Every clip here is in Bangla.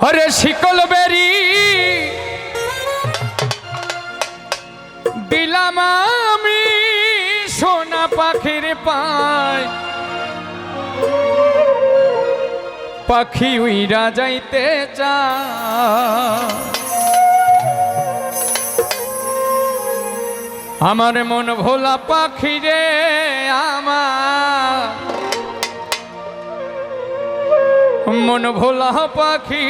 হরে শিকল বেরি। দিলাম আমি সোনা পাখির পায়। পাখি উইরা যাইতে চা আমার মন ভোলা পাখি রে, আমার মন ভোলা পাখি।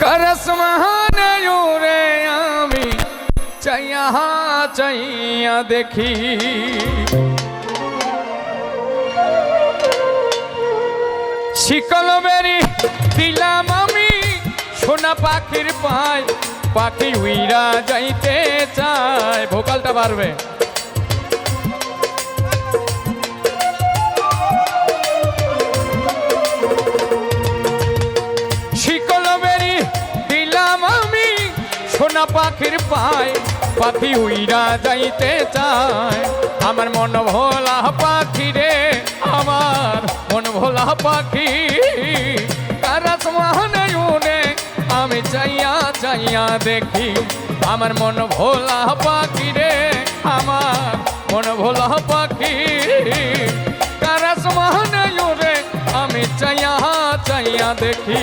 করস মহানে রে আমি, চাইয়া চাইয়া দেখি। শিকল বেরি দিলাম আমি, সোনা পাখির পায়, পাখি উইরা যাইতে চায়। ভোকালটা পারবে সোনা পাখির পায়, পাখি উইরা যাইতে চায়। আমার মন ভোলা পাখি রে, আমার মন ভোলা পাখি। কারাস মহানে আমি চাইয়া চাইয়া দেখি। আমার মন ভোলা পাখি রে, আমার মন ভোলা পাখি। কারাস মহানে আমি চাইয়া চাইয়া দেখি।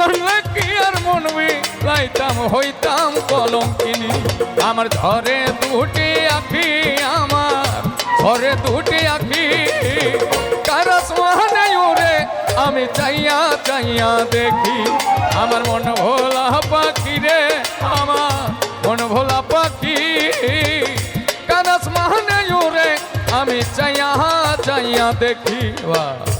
সরলে কি আর মনবি লাইতাম হইতাম কলম কিনি আমার ধরে দুটি আখি, আমার ধরে দুটি আখি। কারস মহানে উড়ে আমি চাইয়া চাইয়া দেখি। আমার মন ভোলা পাখি রে, আমার মন ভোলা পাখি। কারস মহানে উড়ে আমি চাইয়া চাইয়া দেখি, বাহ।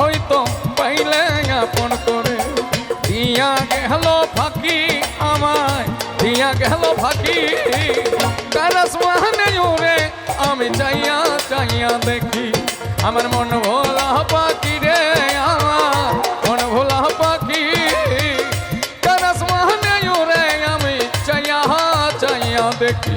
হইতো পাইলে আপন করে। দিয়া গেল ফাঁকি আমায়, দিয়া গেল ফাঁকি। কারাস মহানে জুড়ে আমি চাইয়া চাইয়া দেখি, আমার মন ভোলা পাখি রে আমার, মন ভোলা পাখি কারাস মহানে জুড়ে আমি চাইয়া চাইয়া দেখি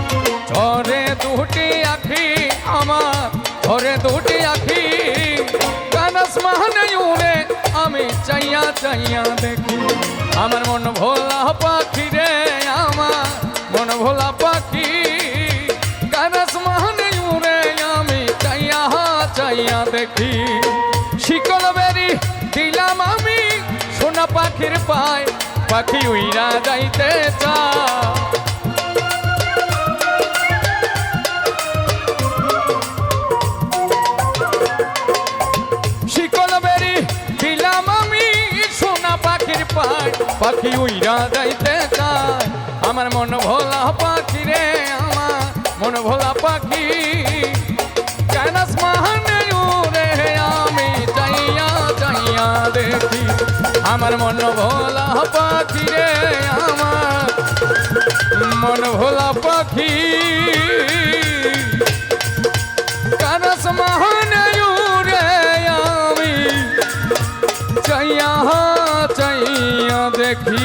ঝরে দুটি আখি। কানাস মাহানে উড়ে, আমি চাইয়া চাইয়া দেখি। আমার মন ভোলা পাখি রে আমার, মন ভোলা পাখি। কানাস মাহানে উড়ে, আমি চাইয়া চাইয়া দেখি। শিকল বেরি দিলাম আমি, সোনা পাখির পায়, পাখি উইরা যাইতে চা পাখি উইরা যাইতে চায়। আমার মন ভোলা পাখি রে, আমার মন ভোলা পাখি। কানাস মাহানে উড়ে আমি চাইয়া চাইয়া দেখি। আমার মন ভোলা পাখি রে, আমার মন ভোলা পাখি। কানাস মাহানে দেখি